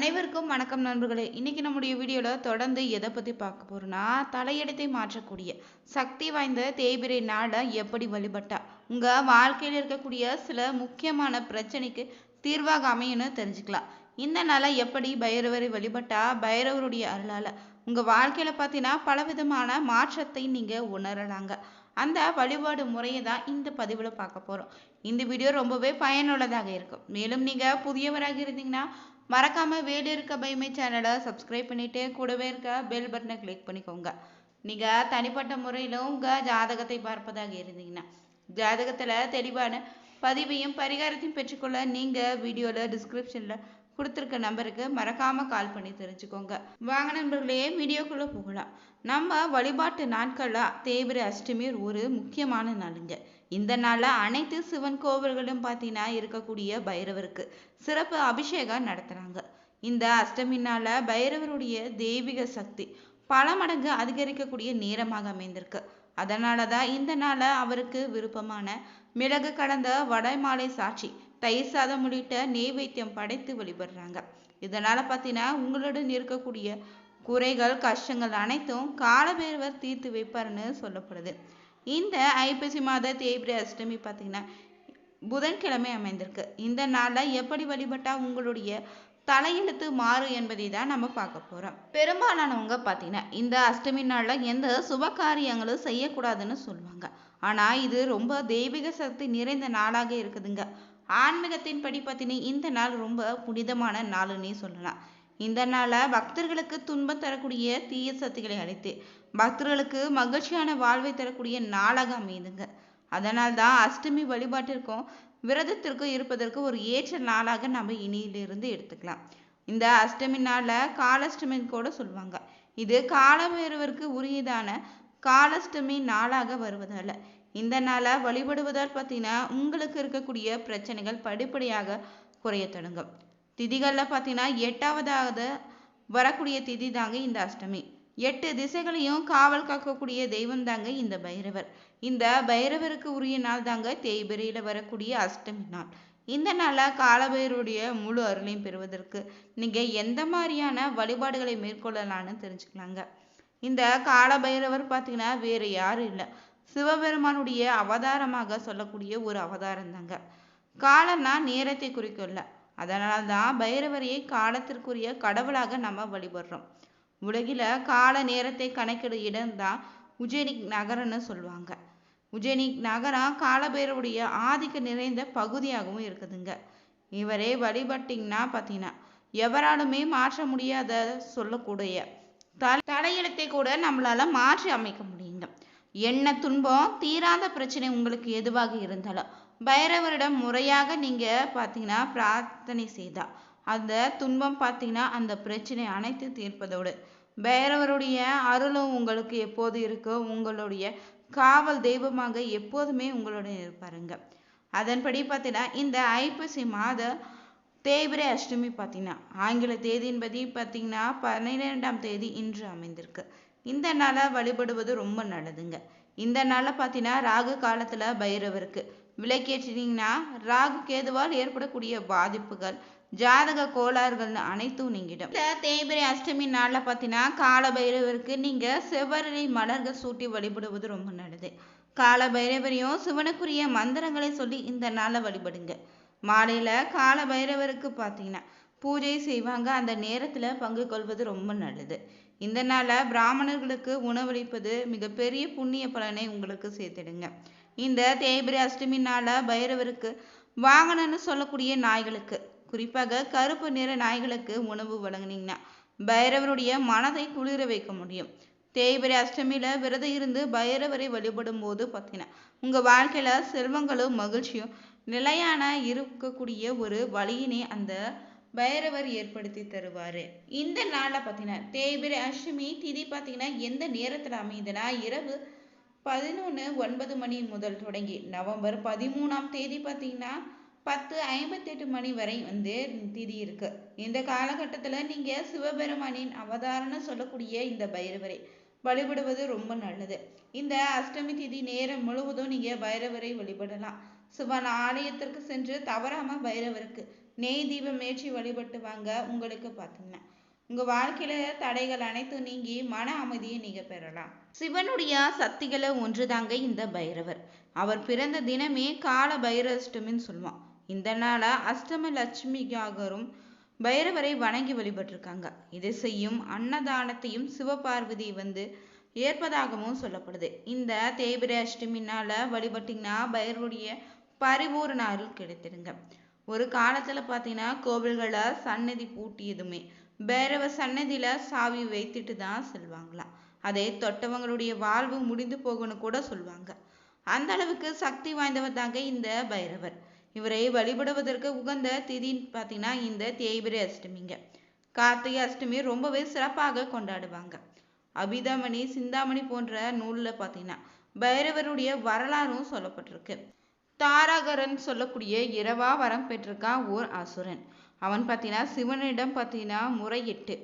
அனைவருக்கும் வணக்கம் நண்பர்களே. இன்னைக்கு நம்முடைய வீடியோவில் தொடர்ந்து எதை பற்றி பார்க்க போறோம்னா தலையெடுத்தை மாற்றக்கூடிய சக்தி வாய்ந்த தேய்பிரை நாடை எப்படி வழிபட்டா? உங்கள் வாழ்க்கையில் இருக்கக்கூடிய சில முக்கியமான பிரச்சனைக்கு தீர்வாக அமையும்னு தெரிஞ்சுக்கலாம். இந்த நாளை எப்படி பைரவரை வழிபட்டா? பைரவருடைய அருளால் உங்கள் வாழ்க்கையில் பார்த்தீங்கன்னா பலவிதமான மாற்றத்தை நீங்கள் உணரலாங்க. அந்த வழிபாடு முறையை தான் இந்த பதிவில் பார்க்க போகிறோம் இந்த வீடியோ ரொம்பவே பயனுள்ளதாக இருக்கும். மேலும் நீங்கள் புதியவராக இருந்தீங்கன்னா மறக்காமல் வேடு இருக்க பைமை சேனலை சப்ஸ்கிரைப் பண்ணிவிட்டு கூடவே இருக்க பெல் பட்டனை கிளிக் பண்ணிக்கோங்க. நீங்கள் தனிப்பட்ட முறையில் உங்கள் ஜாதகத்தை பார்ப்பதாக இருந்தீங்கன்னா ஜாதகத்தில் தெளிவான பதிவையும் பரிகாரத்தையும் பெற்றுக்கொள்ள நீங்கள் வீடியோவில் டிஸ்கிரிப்ஷனில் கொடுத்துருக்க நம்பருக்கு மறக்காமல் கால் பண்ணி தெரிஞ்சுக்கோங்க. வாங்க நண்பர்களே வீடியோக்குள்ளே போகலாம். நம்ம வழிபாட்டு நாட்களில் தேவிர அஷ்டமி ஒரு முக்கியமான நாளுங்க. இந்த நாளில் அனைத்து சிவன் கோவில்களும் பார்த்தீங்கன்னா இருக்கக்கூடிய பைரவருக்கு சிறப்பு அபிஷேகம் நடத்துறாங்க. இந்த அஷ்டமி நாள பைரவருடைய தெய்வீக சக்தி பல மடங்கு அதிகரிக்கக்கூடிய நேரமாக அமைந்திருக்கு. அதனால தான் இந்த நாளை அவருக்கு விருப்பமான மிளகு கடந்த வடைமாலை சாட்சி தயிர் சாதம் உள்ளிட்ட நெய்வேத்தியம் படைத்து வழிபடுறாங்க. இதனால பார்த்தீங்கன்னா உங்களுடன் இருக்கக்கூடிய குறைகள் கஷ்டங்கள் அனைத்தும் காலபைரவர் தீர்த்து வைப்பார்னு சொல்லப்படுது. இந்த ஐப்பசி மாத தேய்பிரை அஷ்டமி பார்த்தீங்கன்னா புதன்கிழமை அமைந்திருக்கு. இந்த நாளில் எப்படி வழிபட்டா உங்களுடைய தலையெழுத்து மாறும் என்பதை தான் நம்ம பார்க்க போறோம். பெரும்பாலானவங்க பார்த்தீங்கன்னா இந்த அஷ்டமி நாளில் எந்த சுப காரியங்களும் செய்யக்கூடாதுன்னு சொல்லுவாங்க. ஆனா இது ரொம்ப தெய்வீக சக்தி நிறைந்த நாளாக இருக்குதுங்க. ஆன்மீகத்தின் படி பார்த்தீங்கன்னா இந்த நாள் ரொம்ப புனிதமான நாளுன்னே சொல்லலாம். இந்த நாளை பக்தர்களுக்கு துன்பம் தரக்கூடிய தீய சக்திகளை அழைத்து பக்தர்களுக்கு மகிழ்ச்சியான வாழ்வை தரக்கூடிய நாளாக அமையுதுங்க. அதனால் தான் அஷ்டமி வழிபாட்டிற்கும் விரதத்திற்கும் இருப்பதற்கு ஒரு ஏற்ற நாளாக நம்ம இனியிலிருந்து எடுத்துக்கலாம். இந்த அஷ்டமி நாளில் காலஷ்டமி கூட சொல்லுவாங்க. இது காலபைரவருக்கு உரியதான காலஷ்டமி நாளாக வருவதால இந்த நாளை வழிபடுவதால் பார்த்தீங்கன்னா உங்களுக்கு இருக்கக்கூடிய பிரச்சனைகள் படிப்படியாக குறைய தொடங்கும். திதிகளில் பார்த்தீங்கன்னா எட்டாவதாக வரக்கூடிய திதி தாங்க இந்த அஷ்டமி. எட்டு திசைகளையும் காவல் காக்கக்கூடிய தெய்வம் தாங்க இந்த பைரவர். இந்த பைரவருக்கு உரிய நாள் தாங்க தேய்பிரையில் வரக்கூடிய அஷ்டமி நாள். இந்த நாளில் காலபைரவருடைய முழு அருளையும் பெறுவதற்கு நீங்கள் எந்த மாதிரியான வழிபாடுகளை மேற்கொள்ளலாம்னு தெரிஞ்சுக்கலாங்க. இந்த காலபைரவர் பார்த்தீங்கன்னா வேறு யாரும் இல்லை. சிவபெருமானுடைய அவதாரமாக சொல்லக்கூடிய ஒரு அவதாரம் தாங்க காலம்னா நேரத்தை குறிக்கல அதனால தான் பைரவரையே காலத்திற்குரிய கடவுளாக நம்ம வழிபடுறோம். உலகில கால நேரத்தை கணக்கிடும் இடம்தான் உஜ்ஜயினிக் நகரம்னு சொல்லுவாங்க. உஜ்ஜயினிக் நகரம் காலபைரவருடைய ஆதிக்க நிறைந்த பகுதியாகவும் இருக்குதுங்க. இவரே வழிபட்டிங்கன்னா பார்த்தீங்கன்னா எவராலுமே மாற்ற முடியாத சொல்லக்கூடிய தல தலையெழுத்தை கூட நம்மளால மாற்றி அமைக்க முடியுங்க. என்ன துன்பம் தீராத பிரச்சனை உங்களுக்கு எதுவாக இருந்தாலும் பைரவரிடம் முறையாக நீங்கள் பார்த்தீங்கன்னா பிரார்த்தனை செய்தா அந்த துன்பம் பார்த்தீங்கன்னா அந்த பிரச்சனை அனைத்து தீர்ப்பதோடு. பைரவருடைய அருளும் உங்களுக்கு எப்போது இருக்கோ உங்களுடைய காவல் தெய்வமாக எப்போதுமே உங்களுடன் இருப்பாருங்க. அதன்படி பார்த்தீங்கன்னா இந்த ஐப்பசி மாத தேய்பிரை அஷ்டமி பார்த்தீங்கன்னா ஆங்கில தேதியின்படி பார்த்தீங்கன்னா பன்னிரெண்டாம் தேதி இன்று அமைந்திருக்கு. இந்த நாளை வழிபடுவது ரொம்ப நல்லதுங்க. இந்த நாளை பார்த்தீங்கன்னா ராகு காலத்தில் பைரவருக்கு விளக்கேற்றினீங்கன்னா ராகு கேதுவால் ஏற்படக்கூடிய பாதிப்புகள் ஜாதக கோளாறுகள் அனைத்தும் நீங்கிடும். தேய்பிரை அஷ்டமி நாளில் பார்த்தீங்கன்னா கால பைரவருக்கு நீங்க செவ்வரளி மலர்கள் சூட்டி வழிபடுவது ரொம்ப நல்லது. கால பைரவரையும் சிவனுக்குரிய மந்திரங்களை சொல்லி இந்த நாளை வழிபடுங்க. மாலையில கால பைரவருக்கு பார்த்தீங்கன்னா பூஜை செய்வாங்க. அந்த நேரத்துல பங்கு கொள்வது ரொம்ப நல்லது. இந்த நாள பிராமணர்களுக்கு உணவளிப்பது மிகப்பெரிய புண்ணிய பலனை உங்களுக்கு சேர்த்திடுங்க. இந்த தேய்பிரை அஷ்டமி நாள பைரவருக்கு வாங்கணும்னு சொல்லக்கூடிய நாய்களுக்கு குறிப்பாக கருப்பு நிற நாய்களுக்கு உணவு வழங்குனீங்கன்னா பைரவருடைய மனதை குளிர வைக்க முடியும். தேய்பிரை அஷ்டமியில விரதம் இருந்து பைரவரை வழிபடும் போது பார்த்தீங்கன்னா உங்க வாழ்க்கையில செல்வங்களும் மகிழ்ச்சியும் நிலையான இருக்கக்கூடிய ஒரு வழியினை அந்த பைரவர் ஏற்படுத்தி தருவாரு. இந்த நாள்ல பார்த்தீங்கன்னா தேய்பிரை அஷ்டமி திதி பார்த்தீங்கன்னா எந்த நேரத்துல அமையுதுன்னா இரவு பதினொன்று ஒன்பது மணி முதல் தொடங்கி நவம்பர் பதிமூணாம் தேதி பார்த்தீங்கன்னா பத்து ஐம்பத்தெட்டு மணி வரை வந்து திதி இருக்கு. இந்த காலகட்டத்தில் நீங்கள் சிவபெருமானின் அவதாரம்னு சொல்லக்கூடிய இந்த பைரவரை வழிபடுவது ரொம்ப நல்லது. இந்த அஷ்டமி திதி நேரம் முழுவதும் நீங்கள் பைரவரை வழிபடலாம். சிவன் ஆலயத்திற்கு சென்று தவறாமல் பைரவருக்கு நெய் தீபம் ஏற்றி வழிபட்டு வாங்க உங்களுக்கு பார்த்தீங்கன்னா உங்கள் வாழ்க்கையில் தடைகள் அனைத்தும் நீங்கி மன அமைதியை நீங்கள் பெறலாம். சிவனுடைய சக்திகளை ஒன்றுதாங்க இந்த பைரவர். அவர் பிறந்த தினமே கால பைரஷ்டமின்னு சொல்லுவான். இந்த நாள அஷ்டம லட்சுமிக்காகரும் பைரவரை வணங்கி வழிபட்டிருக்காங்க. இதை செய்யும் அன்னதானத்தையும் சிவபார்வதி வந்து ஏற்பதாகவும் சொல்லப்படுது. இந்த தேய்பிர அஷ்டமினால வழிபட்டீங்கன்னா பைரவருடைய பரிபூர்ண அருள் கிடைத்திருங்க ஒரு காலத்துல பார்த்தீங்கன்னா கோவில்களை சன்னதி பூட்டியதுமே. பைரவ சன்னதியில சாவி வைத்துட்டு தான் செல்வாங்களாம். அதை தொட்டவங்களுடைய வாழ்வு முடிந்து போகும்னு கூட சொல்லுவாங்க அந்த அளவுக்கு சக்தி வாய்ந்தவர் தாங்க இந்த பைரவர். இவரை வழிபடுவதற்கு உகந்த திதின்னு பார்த்தீங்கன்னா இந்த தேய்பிரை அஷ்டமிங்க. கார்த்திகை அஷ்டமி ரொம்பவே சிறப்பாக கொண்டாடுவாங்க. அபிதமணி சிந்தாமணி போன்ற நூல்ல பார்த்தீங்கன்னா பைரவருடைய வரலாறும் சொல்லப்பட்டிருக்கு. தாராகரன் சொல்லக்கூடிய இரவா வரம் பெற்றிருக்கான் ஓர் அசுரன். அவன் பார்த்தீங்கன்னா சிவனிடம் பார்த்தீங்கன்னா முறையிட்டு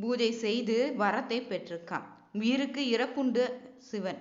பூஜை செய்து வரத்தை பெற்றிருக்கான். உயிருக்கு இறப்புண்டு சிவன்.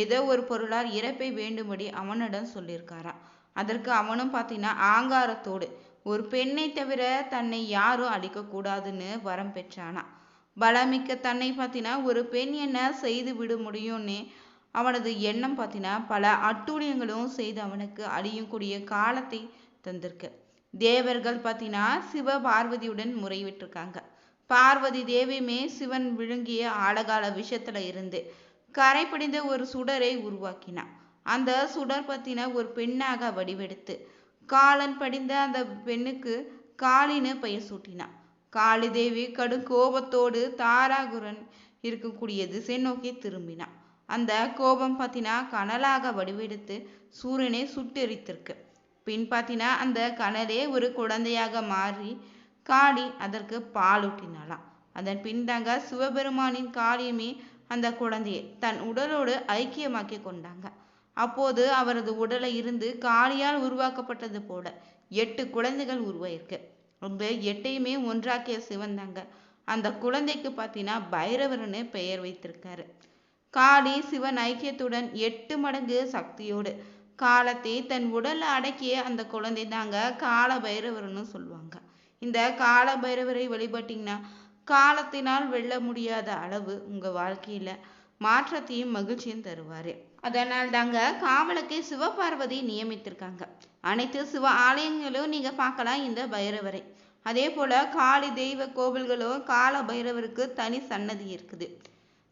ஏதோ ஒரு பொருளால் இறப்பை வேண்டும்படி அவனிடம் சொல்லியிருக்காராம் அதற்கு அவனும் பார்த்தீங்கன்னா ஆங்காரத்தோடு. ஒரு பெண்ணை தவிர தன்னை யாரும் அழிக்கக்கூடாதுன்னு வரம் பெற்றானா? பலமிக்க தன்னை பார்த்தீங்கன்னா ஒரு பெண் என்ன செய்து விட முடியும்னு அவனது எண்ணம் பார்த்தீங்கன்னா பல அட்டூழியங்களும் செய்து அவனுக்கு அழியக்கூடிய காலத்தை தந்திருக்கு. தேவர்கள் பார்த்தீங்கன்னா சிவ பார்வதியுடன் முறைவிட்டிருக்காங்க. பார்வதி தேவியுமே சிவன் விழுங்கிய ஆழகால விஷயத்துல இருந்து கரை பிடிந்த ஒரு சுடரை உருவாக்கினான். அந்த சுடர் பத்தின ஒரு பெண்ணாக வடிவெடுத்து காலன் படிந்த அந்த பெண்ணுக்கு காளின்னு பெயர் சூட்டினான். காளி தேவி கடும் கோபத்தோடு தாராகுரன் இருக்கக்கூடிய திசை நோக்கி திரும்பினான். அந்த கோபம் பார்த்தினா கனலாக வடிவெடுத்து சூரியனை சுட்டெரித்திருக்கு. பின் பார்த்தினா அந்த கனலே ஒரு குழந்தையாக மாறி காளி அதற்கு பாலூட்டினாளாம். அதன் பின்தாங்க சிவபெருமானின் காளியுமே அந்த குழந்தையை. தன் உடலோடு ஐக்கியமாக்கி கொண்டாங்க. அப்போது அவரது உடலை இருந்து காளியால் உருவாக்கப்பட்டது போல எட்டு குழந்தைகள் உருவாயிருக்கு. அந்த எட்டையுமே ஒன்றாக்கிய சிவன் தாங்க. அந்த குழந்தைக்கு பார்த்தீங்கன்னா பைரவர்னு பெயர் வைத்திருக்காரு. காளி சிவன் ஐக்கியத்துடன் எட்டு மடங்கு சக்தியோடு காலத்தை தன் உடலை அடக்கிய அந்த குழந்தை தாங்க கால பைரவர்னு சொல்லுவாங்க. இந்த கால பைரவரை வழிபட்டீங்கன்னா காலத்தினால் வெல்ல முடியாத அளவு உங்க வாழ்க்கையில மாற்றத்தையும் மகிழ்ச்சியும் தருவாரு. அதனால் தாங்க காவலுக்கு சிவபார்வதி நியமித்திருக்காங்க. அனைத்து சிவ ஆலயங்களும் நீங்க பார்க்கலாம் இந்த பைரவரை. அதே போல காளி தெய்வ கோவில்களும் கால பைரவருக்கு தனி சன்னதி இருக்குது.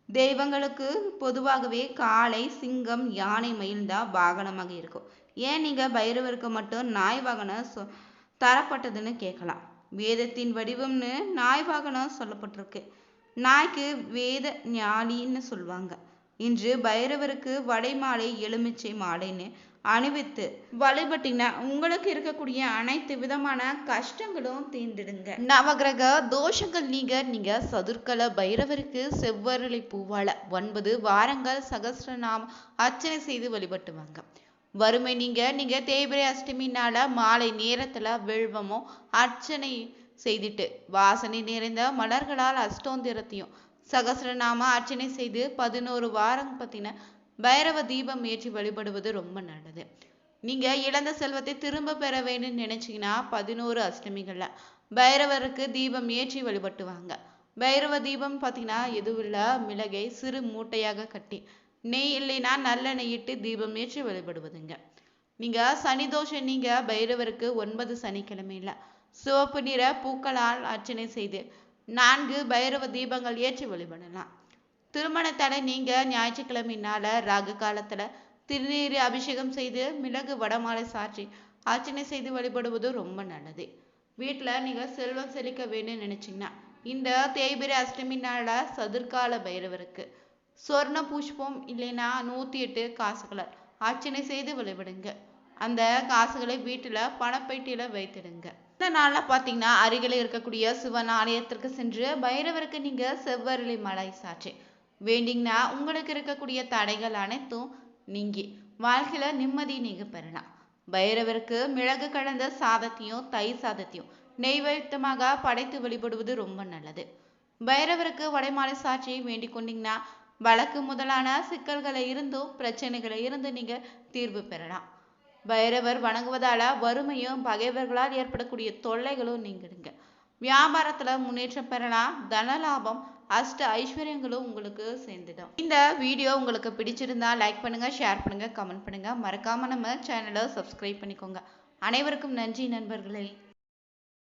தெய்வங்களுக்கு பொதுவாகவே காளை சிங்கம் யானை மயில் தான் வாகனமாக இருக்கும். ஏன் நீங்க பைரவருக்கு மட்டும் நாய் வாகனம் சொ தரப்பட்டதுன்னு கேட்கலாம். வேதத்தின் வடிவம்னு நாய் வாகனம் சொல்லப்பட்டிருக்கு. நாய்க்கு வேத ஞானின்னு சொல்லுவாங்க. இன்று பைரவருக்கு வடை மாலை எலுமிச்சை மாலைன்னு அணிவித்து வழிபட்டீங்கன்னா உங்களுக்கு இருக்கக்கூடிய அனைத்து விதமான கஷ்டங்களும் தீர்ந்துடுங்க. நவகிரக தோஷங்கள் நீங்க நீங்க சதுர்கல பைரவருக்கு செவ்வரளி பூவால ஒன்பது வாரங்கள் சகஸ்ரநாம அர்ச்சனை செய்து வழிபட்டுவாங்க. வறுமை. நீங்க நீங்க தேய்பிரை அஷ்டமினால மாலை நேரத்துல வில்வமோ அர்ச்சனை செய்துட்டு வாசனை நிறைந்த மலர்களால் அஷ்டோந்திரத்தையும் சகசரநாம அர்ச்சனை செய்து பதினோரு வாரம் பத்தின பைரவ தீபம் ஏற்றி வழிபடுவது ரொம்ப நல்லது. நீங்க இழந்த செல்வத்தை திரும்ப பெற வேணும்னு நினைச்சீங்கன்னா பதினோரு அஷ்டமிகள்ல பைரவருக்கு தீபம் ஏற்றி வழிபட்டுவாங்க. பைரவ தீபம் பார்த்தீங்கன்னா எதுவும் இல்லை மிளகை சிறு மூட்டையாக கட்டி நெய் இல்லைன்னா நல்லெண்ணெய் இட்டு தீபம் ஏற்றி வழிபடுவதுங்க. நீங்க சனி தோஷம் நீங்க பைரவருக்கு ஒன்பது சனிக்கிழமையில் சிவப்பு நிற பூக்களால் அர்ச்சனை செய்து நான்கு பைரவ தீபங்கள் ஏற்றி வழிபடலாம். திருமணத்தால் நீங்கள் ஞாயிற்றுக்கிழமைனால ராகு காலத்துல திருநீர் அபிஷேகம் செய்து மிளகு வடமாலை சாற்றி அர்ச்சனை செய்து வழிபடுவது ரொம்ப நல்லது. வீட்டுல நீங்க செல்வம் செழிக்க வேணும்னு நினைச்சீங்கன்னா இந்த தேய்பிரை அஷ்டமி நாள சதுர்கால பைரவருக்கு சொர்ண புஷ்பம் இல்லைன்னா நூத்தி எட்டு காசுகளை. அர்ச்சனை செய்து வழிபடுங்க அந்த காசுகளை வீட்டுல பணப்பைட்டியில வைத்திடுங்க. இந்த நாள்ல பாத்தீங்கன்னா அருகில் இருக்கக்கூடிய சிவன் ஆலயத்திற்கு சென்று பைரவருக்கு நீங்க செவ்வரளி மலை சாற்றி. வேண்டிங்கன்னா உங்களுக்கு இருக்கக்கூடிய தடைகள் அனைத்தும் நீங்கி வாழ்க்கையில நிம்மதி நீங்க பெறலாம். பைரவருக்கு மிளகு கலந்த சாதத்தையும் தயிர் சாதத்தையும் நெய்வேத்தமாக படைத்து வழிபடுவது ரொம்ப நல்லது. பைரவருக்கு வடைமாலை சாட்சியை வேண்டிக் கொண்டீங்கன்னா வழக்கு முதலான சிக்கல்களை இருந்தும் பிரச்சனைகளை இருந்து நீங்க தீர்வு பெறலாம். பைரவர் வணங்குவதால வறுமையும் பகைவர்களால் ஏற்படக்கூடிய தொல்லைகளும் நீங்கிடுங்க. வியாபாரத்துல முன்னேற்றம் பெறலாம். தன லாபம் அஷ்ட ஐஸ்வர்யங்களும் உங்களுக்கு சேர்ந்துடும். இந்த வீடியோ உங்களுக்கு பிடிச்சிருந்தா லைக் பண்ணுங்க ஷேர் பண்ணுங்க கமெண்ட் பண்ணுங்க. மறக்காம நம்ம சேனலை சப்ஸ்கிரைப் பண்ணிக்கோங்க. அனைவருக்கும் நன்றி நண்பர்களே.